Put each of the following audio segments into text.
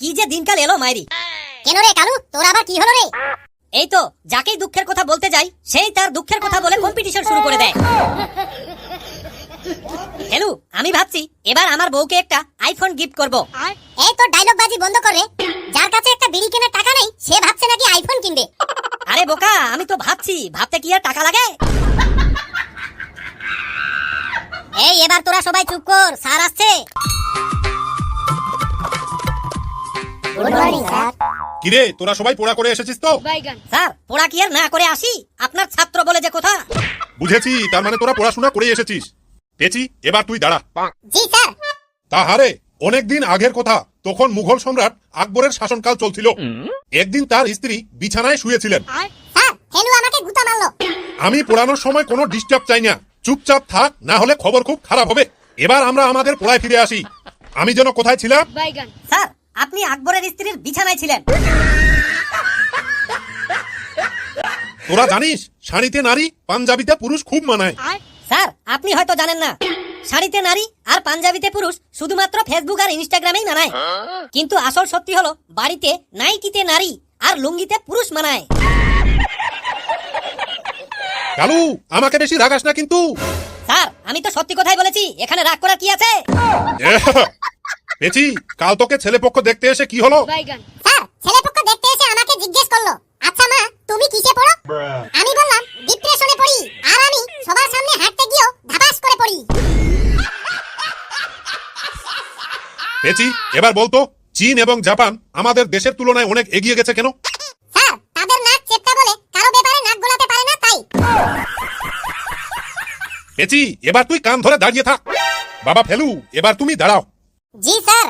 কি যে দিনকাল এলো মাইরি। কেন রে কালু? তোর আবার কি হলো রে? এই তো যাকেই দুঃখের কথা বলতে যাই সেই তার দুঃখের কথা বলে কম্পিটিশন শুরু করে দেয়। হ্যালো আমি ভাবছি এবার আমার বউকে একটা আইফোন গিফট করব। এই তো ডায়লগ বাজি বন্ধ কর রে। যার কাছে একটা বিড়ি কেনার টাকা নেই সে ভাবছে নাকি আইফোন কিনবে। আরে বোকা আমি তো ভাবছি ভাবতে কি আর টাকা লাগে? এই এবার তোরা সবাই চুপ কর স্যার আসছে। কিরে তোরা সবাই পোড়া করে এসেছিস তো? স্যার পড়া কি আর না করে আসি? আপনার ছাত্র বলে যে কথা। বুঝেছি তার মানে তোরা পড়াশোনা করে এসেছিস। পেছি এবার তুই দাঁড়া। জি স্যার। তাহারে অনেকদিন আগের কথা। তখন মুঘল সম্রাট আকবরের শাসনকাল চলছিল। একদিন তার স্ত্রী বিছানায় শুয়েছিলেন। স্যার হেলু আমাকে গুতা মারলো। আমি পড়ানোর সময় কোনো ডিস্টার্ব চাই না। চুপচাপ থাক না হলে খবর খুব খারাপ হবে। এবার আমরা আমাদের পড়ায় ফিরে আসি। আমি যেন কোথায় ছিলাম? স্যার আপনি আকবরের স্ত্রীর বিছানায় ছিলেন। তোরা জানিস শাড়িতে নারী পাঞ্জাবিতে পুরুষ খুব মানায়। স্যার আপনি হয়তো জানেন না। শাড়িতে নারী আর পাঞ্জাবিতে পুরুষ শুধুমাত্র ফেসবুক আর ইনস্টাগ্রামেই মানায়। কিন্তু আসল সত্যি হলো বাড়িতে নাইটিতে নারী আর লুঙ্গিতে পুরুষ মানায়। কালু আমাকে বেশি রাগাস না কিন্তু। স্যার আমি তো সত্যি কথাই বলেছি এখানে রাগ করার কি আছে? পেছি কাল তোকে ছেলে পক্ষ দেখতে এসে কি হলো? স্যার ছেলেপক্ষ দেখতে এসে আমাকে জিজ্ঞেস করল আচ্ছা মা তুমি কিসে পড়ো? আমি বললাম ডিপ্রেশনে পড়ি আর আমি সবার সামনে হাঁটতে গিয়েও ধাপাস করে পড়ি। পেছি এবার বলতো চীন এবং জাপান আমাদের দেশের তুলনায় অনেক এগিয়ে গেছে কেন? স্যার তাদের নাক চেপটা বলে কারও ব্যাপারে নাক গলাতে পারে না তাই। পেছি এবার তুই কান ধরে দাঁড়িয়ে থাক। বাবা ফেলু এবার তুমি দাঁড়াও। জি স্যার।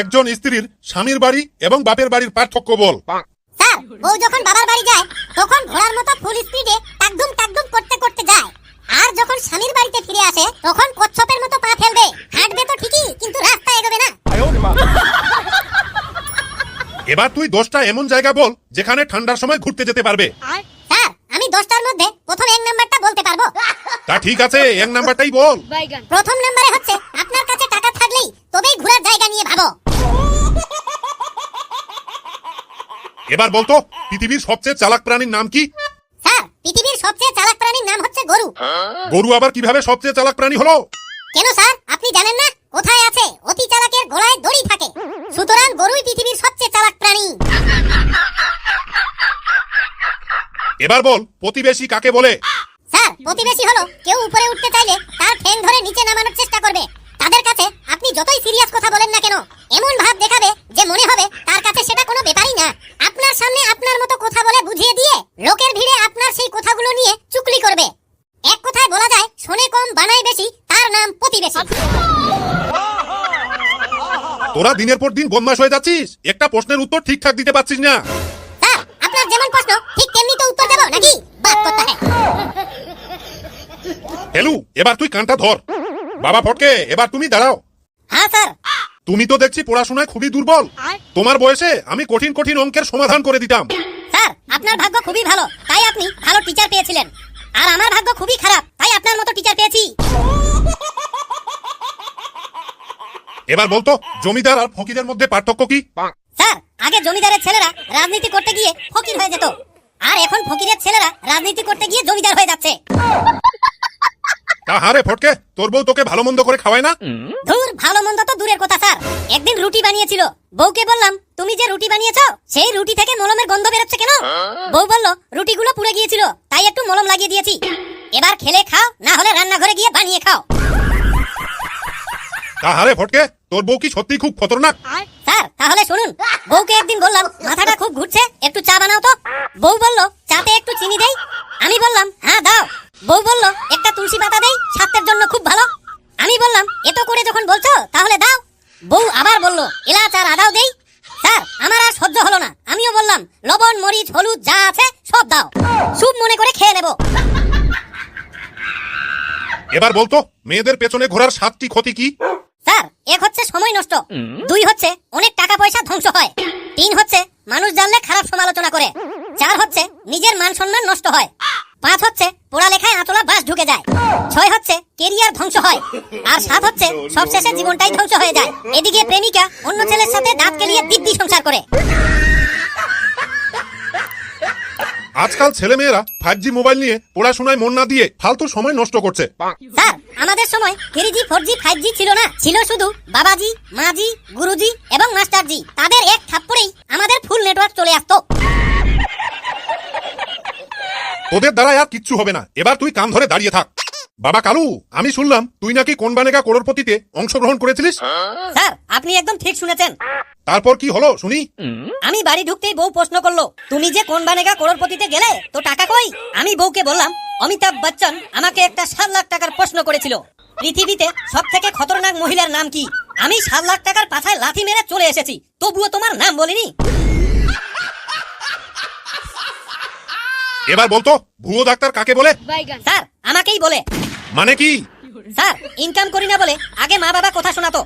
একজন স্ত্রীর স্বামীর বাড়ি এবং বাপের বাড়ির পার্থক্য বল। স্যার বউ যখন বাবার বাড়ি যায় তখন ঘোড়ার মতো ফুল স্পিডে টাকদুম টাকদুম করতে করতে যায়। আর যখন স্বামীর বাড়িতে ফিরে আসে তখন কচ্ছপের মতো পা ফেলবে। হাঁটবে তো ঠিকই কিন্তু রাস্তা এগোবে না। এবার তুই দশটা এমন জায়গা বল যেখানে ঠান্ডার সময় ঘুরতে যেতে পারবে। স্যার আমি দশটার মধ্যে প্রথম এক নাম্বারটা বলতে পারব। তা ঠিক আছে এক নাম্বারটাই বল। প্রথম নাম্বারে হচ্ছে আপনার কাছে তবেই ঘোরার জায়গা নিয়ে ভাবো। এবার বলতো পৃথিবীর সবচেয়ে চালাক প্রাণীর নাম কি? স্যার পৃথিবীর সবচেয়ে চালাক প্রাণীর নাম হচ্ছে গরু। গরু আবার কীভাবে সবচেয়ে চালাক প্রাণী হলো? কেন স্যার? আপনি জানেন না? কোথায় আছে? অতি চালাকের গলায় দড়ি থাকে সুতরাং গরুই পৃথিবীর সবচেয়ে চালাক প্রাণী। এবার বল প্রতিবেশী কাকে বলে? স্যার প্রতিবেশী হলো। কেউ উপরে উঠতে চাইলে তার ঠ্যাং ধরে নিচে নামানোর চেষ্টা করবে। তাদের কাছে আপনি যতই সিরিয়াস কথা বলেন না কেন এমন ভাব দেখাবে যে মনে হবে তার কাছে সেটা কোনো ব্যাপারই না। আপনার সামনে আপনার মতো কথা বলে বুঝিয়ে দিয়ে লোকের ভিড়ে আপনার সেই কথাগুলো নিয়ে চুকলি করবে। এক কথায় বলা যায় শোনে কম বানায় বেশি তার নাম প্রতিবেশী। তোরা দিনের পর দিন বদমাস হয়ে যাচ্ছিস? একটা প্রশ্নের উত্তর ঠিকঠাক দিতে পারছিস না। স্যার আপনার যেমন প্রশ্ন ঠিক তেমনি তো উত্তর দেবো নাকি? বাত করতে হয়। হেলু এবার তুই কানটা ধর। বাবা ফটকে এবার তুমি দাঁড়াও। হ্যাঁ স্যার। তুমি তো দেখছি পড়াশোনায় খুবই দুর্বল। তোমার বয়সে আমি কঠিন কঠিন অঙ্কের সমাধান করে দিতাম। স্যার আপনার ভাগ্য খুবই ভালো। তাই আপনি ভালো টিচার পেয়েছিলেন। আর আমার ভাগ্য খুবই খারাপ। তাই আপনার মতো টিচার পেয়েছি। এবার বলতো জমিদার আর ফকিরের মধ্যে পার্থক্য কি? স্যার আগে জমিদারের ছেলেরা রাজনীতি করতে গিয়ে ফকির হয়ে যেত। আর এখন ফকিরের ছেলেরা রাজনীতি করতে গিয়ে জমিদার হয়ে যাচ্ছে। তা হারে ফটকে তোর বউ তোকে ভালো মন্দ করে খাওয়ায় না? ধুর ভালো মন্দ তো দূরের কথা স্যার। একদিন রুটি বানিয়েছিল। বউকে বললাম তুমি যে রুটি বানিয়েছো সেই রুটি থেকে মলমের গন্ধ বেরোচ্ছে কেন? বউ বলল রুটিগুলো পুড়ে গিয়েছিল তাই একটু মলম লাগিয়ে দিয়েছি। এবার খেলে খাও না হলে রান্নাঘরে গিয়ে বানিয়ে খাও। তা হারে ফটকে তোর বউ কি সত্যি খুব খতরনাক? স্যার তাহলে শুনুন বউকে একদিন বললাম মাথাটা খুব ঘুরছে একটু চা বানাও তো। বউ বলল চাতে একটু চিনি দেই? আমি বললাম হ্যাঁ দাও। বউ বলল তুলসী পাতা দেই স্বাস্থ্যের জন্য খুব ভালো। আমি বললাম এত করে যখন বলছো তাহলে দাও। বউ আবার বলল এলাচ আর আদাও দেই? স্যার আমার আর সহ্য হলো না। আমিও বললাম লবণ মরিচ হলুদ যা আছে সব দাও। সুপ মনে করে খেয়ে নেব। এবার বলতো মেয়েদের পেছনে ঘোরার সাতটি ক্ষতি কি? স্যার এক হচ্ছে সময় নষ্ট দুই হচ্ছে অনেক টাকা পয়সা ধ্বংস হয় তিন হচ্ছে মানুষ জানলে খারাপ সমালোচনা করে চার হচ্ছে নিজের মান সম্মান নষ্ট হয়। পাঁচ হচ্ছে পড়ালেখায় আঁতলা বাস ঢুকে যায়। ছয় হচ্ছে কেরিয়ার ধ্বংস হয়। আর সাত হচ্ছে সবশেষে জীবনটাই ধ্বংস হয়ে যায়। এদিকে প্রেমিকা অন্য ছেলের সাথে দাঁত কেলিয়ে দিব্যি সংসার করে। আজকাল ছেলেমেয়েরা ফাইভ জি মোবাইল নিয়ে পড়াশোনায় মন না দিয়ে ফালতু সময় নষ্ট করছে। স্যার আমাদের সময় three G four G five G ছিল না। ছিল শুধু বাবাজি মাজি গুরুজি এবং মাস্টারজি। তাদের এক থাপ্পড়েই আমাদের ফুল নেটওয়ার্ক চলে আসতো। তোদের দ্বারা আর কিচ্ছু হবে না। এবার তুই কান ধরে দাঁড়িয়ে থাক। বাবা কালু আমি শুনলাম তুই নাকি কোন বানেগা করোড়পতিতে অংশগ্রহণ করেছিলিস? স্যার আপনি একদম ঠিক শুনেছেন। তারপর কি হলো শুনি? আমি বাড়ি ঢুকতেই বউ প্রশ্ন করল তুমি যে কোন বানেগা করোড়পতিতে গেলে তো টাকা কই? আমি বউকে বললাম অমিতাভ বচ্চন আমাকে একটা সাত লাখ টাকার প্রশ্ন করেছিল। পৃথিবীতে সব থেকে খতরনাক মহিলার নাম কি? আমি সাত লাখ টাকার পাথায় লাথি মেরে চলে এসেছি তবুও তোমার নাম বলিনি? এবার বলতো ভুয়ো ডাক্তার কাকে বলে? স্যার আমাকেই বলে। মানে কি? স্যার ইনকাম করি না বলে আগে মা বাবা কথা শোনাতো।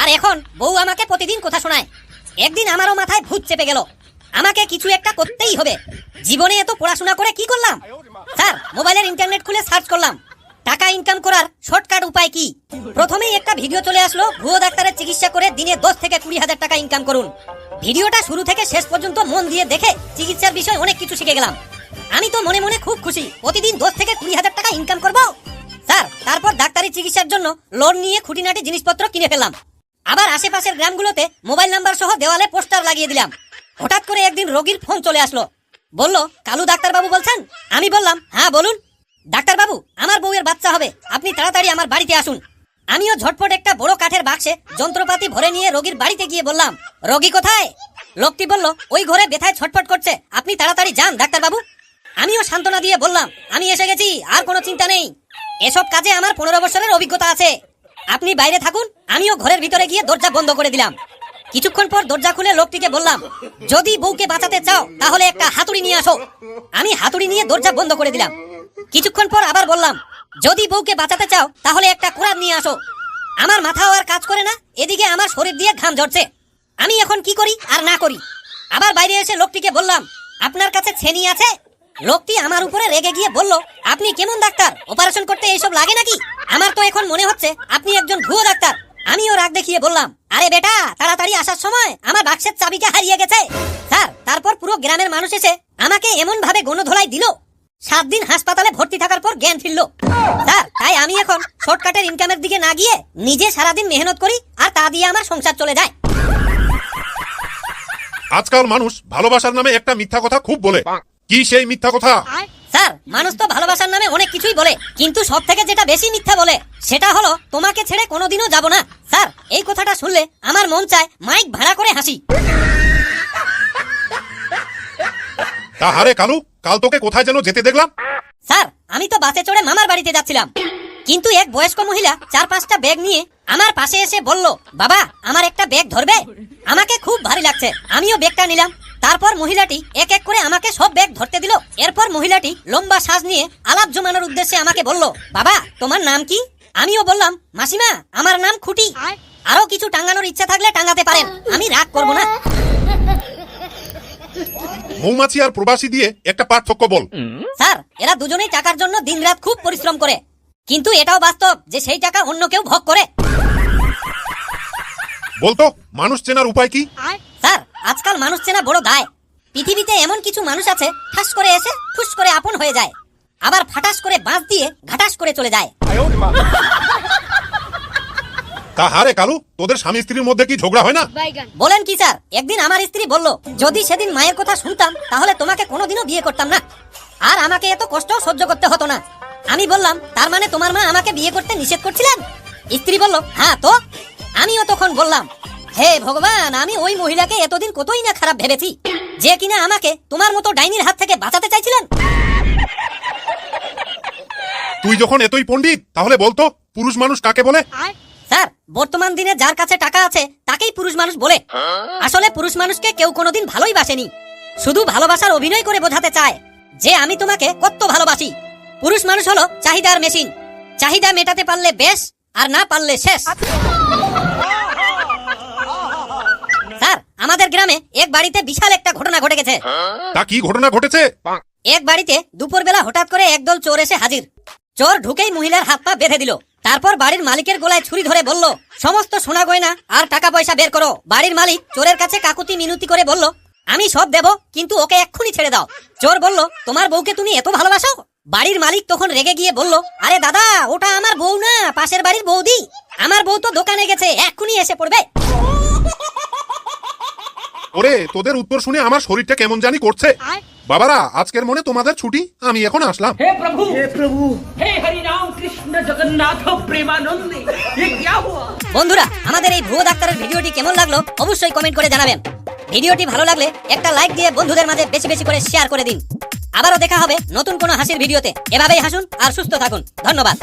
আর এখন বউ আমাকে প্রতিদিন কথা শোনায়। একদিন আমারও মাথায় ভূত চেপে গেল। আমাকে কিছু একটা করতেই হবে। জীবনে এত পড়াশোনা করে কি করলাম? স্যার মোবাইলের ইন্টারনেট খুলে সার্চ করলাম। টাকা ইনকাম করার শর্টকাট উপায় কি? প্রথমেই একটা ভিডিও চলে আসলো ভুয়ো ডাক্তারের চিকিৎসা করে দিনে দশ থেকে কুড়ি হাজার টাকা ইনকাম করুন। ভিডিওটা শুরু থেকে শেষ পর্যন্ত মন দিয়ে দেখে চিকিৎসার বিষয়ে অনেক কিছু শিখে গেলাম। আমি তো মনে মনে খুব খুশি। প্রতিদিন দশ থেকে কুড়ি হাজার টাকা ইনকাম করব। স্যার, তারপর ডাক্তারি চিকিৎসার জন্য লোন নিয়ে খুঁটিনাটি জিনিসপত্র কিনে ফেললাম। আবার আশেপাশের গ্রামগুলোতে মোবাইল নাম্বার সহ দেওয়ালে পোস্টার লাগিয়ে দিলাম। হঠাৎ করে একদিন রোগীর ফোন চলে আসলো। বলল, কালু ডাক্তারবাবু বলছেন? আমি বললাম হ্যাঁ বলুন। ডাক্তারবাবু, আমার বউয়ের বাচ্চা হবে। আপনি তাড়াতাড়ি আমার বাড়িতে আসুন। আমিও ঝটপট একটা বড় কাঠের বাক্সে যন্ত্রপাতি ভরে নিয়ে রোগীর বাড়িতে গিয়ে বললাম, রোগী কোথায়? লোকটি বলল, ওই ঘরে ব্যথায় ছটফট করছে। আপনি তাড়াতাড়ি যান, ডাক্তারবাবু। আমিও সান্ত্বনা দিয়ে বললাম, আমি এসে গেছি, আর কোনো চিন্তা নেই। এসব কাজে আমার পনেরো বছরের অভিজ্ঞতা আছে। আপনি বাইরে থাকুন, আমিও ঘরের ভিতরে গিয়ে দরজা বন্ধ করে দিলাম। কিছুক্ষণ পর দরজা খুলে লোকটিকে বললাম, যদি বউকে বাঁচাতে চাও, তাহলে একটা হাতুড়ি নিয়ে আসো। আমি হাতুড়ি নিয়ে দরজা বন্ধ করে দিলাম। কিছুক্ষণ পর আবার বললাম, যদি বউকে বাঁচাতে চাও, তাহলে একটা কোরআন নিয়ে আসো। আমার মাথাও আর কাজ করে না, এদিকে আমার শরীর দিয়ে ঘাম ঝরছে। আমি এখন কি করি আর না করি? আবার বাইরে এসে লোকটিকে বললাম, আপনার কাছে ছেনি আছে? লোকটি আমার উপরে রেগে গিয়ে বলল, আপনি কেমন ডাক্তার? অপারেশন করতে এইসব লাগে নাকি? আমার তো এখন মনে হচ্ছে আপনি একজন ভুয়ো ডাক্তার। আমিও রাগ দেখিয়ে বললাম, আরে বেটা, তাড়াতাড়ি আসার সময় আমার বাক্সের চাবিকে হারিয়ে গেছে। স্যার, তারপর পুরো গ্রামের মানুষ এসে আমাকে এমন ভাবে গণধোলাই দিল। সাত দিন হাসপাতালে ভর্তি থাকার পর জ্ঞান ফিরল। স্যার, তাই আমি এখন শর্টকাটের ইনকামের দিকে না গিয়ে নিজে সারাদিন মেহনত করি আর তা দিয়ে আমার সংসার চলে যায়। আজকাল মানুষ ভালোবাসার নামে একটা মিথ্যা কথা খুব বলে। কি সেই মিথ্যা কথা? স্যার মানুষ তো ভালোবাসার নামে অনেক কিছুই বলে কিন্তু সব থেকে যেটা বেশি মিথ্যা বলে সেটা হলো তোমাকে ছেড়ে কোনোদিনও যাব না। স্যার এই কথাটা শুনলে আমার মন চায় মাইক ভাড়া করে হাসি। তা হারে কালু কাল তোকে কোথায় যেন যেতে দেখলাম? স্যার আমি তো বাসে চড়ে মামার বাড়িতে যাচ্ছিলাম। কিন্তু এক বয়স্ক মহিলা চার পাঁচটা ব্যাগ নিয়ে আমার পাশে এসে বলল বাবা আমার একটা ব্যাগ ধরবে? আমাকে খুব ভারী লাগছে। আমিও ব্যাগটা নিলাম। তারপর মহিলাটি এক এক করে আমাকে সব ব্যাগ ধরতে দিল। এরপর মহিলাটি লম্বা শ্বাস নিয়ে আলাপ জমানোর উদ্দেশ্যে আমাকে বলল বাবা তোমার নাম কি? আমিও বললাম মাসিমা আমার নাম খুঁটি। আরও? কিছু টাঙ্গানোর ইচ্ছা থাকলে টাঙ্গাতে পারেন। আমি রাগ করব না। মৌমাছি আর প্রবাসী দিয়ে একটা পার্থক্য বল। স্যার এরা দুজনেই টাকার জন্য দিনরাত খুব পরিশ্রম করে। কিন্তু এটাও বাস্তব যে সেই টাকা অন্য কেউ ভোগ করে। বলতো মানুষ চেনার উপায় কি? আজকাল মানুষ চেনা বড় দায় পৃথিবীতে এমন কিছু মানুষ আছে ঠাস করে এসে ফুস করে আপন হয়ে যায়। আবার ফাটাস করে বাঁশ দিয়ে ঘাটাস করে চলে যায়। তা হারে কালু তোদের স্বামী স্ত্রীর মধ্যে কি ঝগড়া হয় না? বলেন কি স্যার একদিন আমার স্ত্রী বলল যদি সেদিন মায়ের কথা শুনতাম তাহলে তোমাকে কোনোদিনও বিয়ে করতাম না। আর আমাকে এত কষ্ট সহ্য করতে হতো না। আমি বললাম তার মানে তোমার মা আমাকে বিয়ে করতে নিষেধ করছিলেন? স্ত্রী বলল হ্যাঁ তো। আমিও তখন বললাম হে ভগবান আমি ওই মহিলাকে এতদিন কতই না খারাপ ভেবেছি। যে কিনা আমাকে তোমার মতো ডাইনির হাত থেকে বাঁচাতে চাইছিলেন। তুই যখন এতই পণ্ডিত তাহলে বলতো পুরুষ মানুষ কাকে বলে? স্যার বর্তমান দিনে যার কাছে টাকা আছে তাকেই পুরুষ মানুষ বলে। আসলে পুরুষ মানুষকে কেউ কোনোদিন ভালোই বাসেনি। শুধু ভালোবাসার অভিনয় করে বোঝাতে চায় যে আমি তোমাকে কত ভালোবাসি। পুরুষ মানুষ হলো চাহিদার মেশিন। চাহিদা মেটাতে পারলে বেশ আর না পারলে শেষ। গ্রামে এক বাড়িতে বিশাল একটা ঘটনা ঘটে গেছে। তা কি ঘটনা ঘটেছে? এক বাড়িতে দুপুরবেলা হঠাৎ করে একদল চোর এসে হাজির। চোর ঢুকেই মহিলার হাত পা বেঁধে দিল। তারপর বাড়ির মালিকের গলায় ছুরি ধরে বলল সমস্ত সোনা গয়না আর টাকা পয়সা বের করো। বাড়ির মালিক চোরের কাছে কাকুতি মিনতি করে বলল আমি সব দেব কিন্তু ওকে এক্ষুনি ছেড়ে দাও। চোর বলল তোমার বউকে তুমি এত ভালোবাসো? বাড়ির মালিক তখন রেগে গিয়ে বলল আরে দাদা ওটা আমার বউ না পাশের বাড়ির বৌদি। আমার বউ তো দোকানে গেছে এক্ষুনি এসে পড়বে। ওরে তোদের উত্তর শুনে আমার শরীরটা কেমন জানি করছে। বাবারা আজকের মনে তোমাদের ছুটি আমি এখন আসলাম। হে প্রভু! হে প্রভু! হে হরি রাম কৃষ্ণ জগন্নাথ প্রেমানন্দে এ কিয়া হুয়া? বন্ধুরা আমাদের এই ভুয়ো ডাক্তারের ভিডিওটি কেমন লাগল অবশ্যই কমেন্ট করে জানাবেন। ভিডিওটি ভালো লাগলে একটা লাইক দিয়ে বন্ধুদের মাঝে বেশি বেশি করে শেয়ার করে দিন। আবারও দেখা হবে নতুন কোনো হাসির ভিডিওতে। এভাবেই হাসুন আর সুস্থ থাকুন। ধন্যবাদ।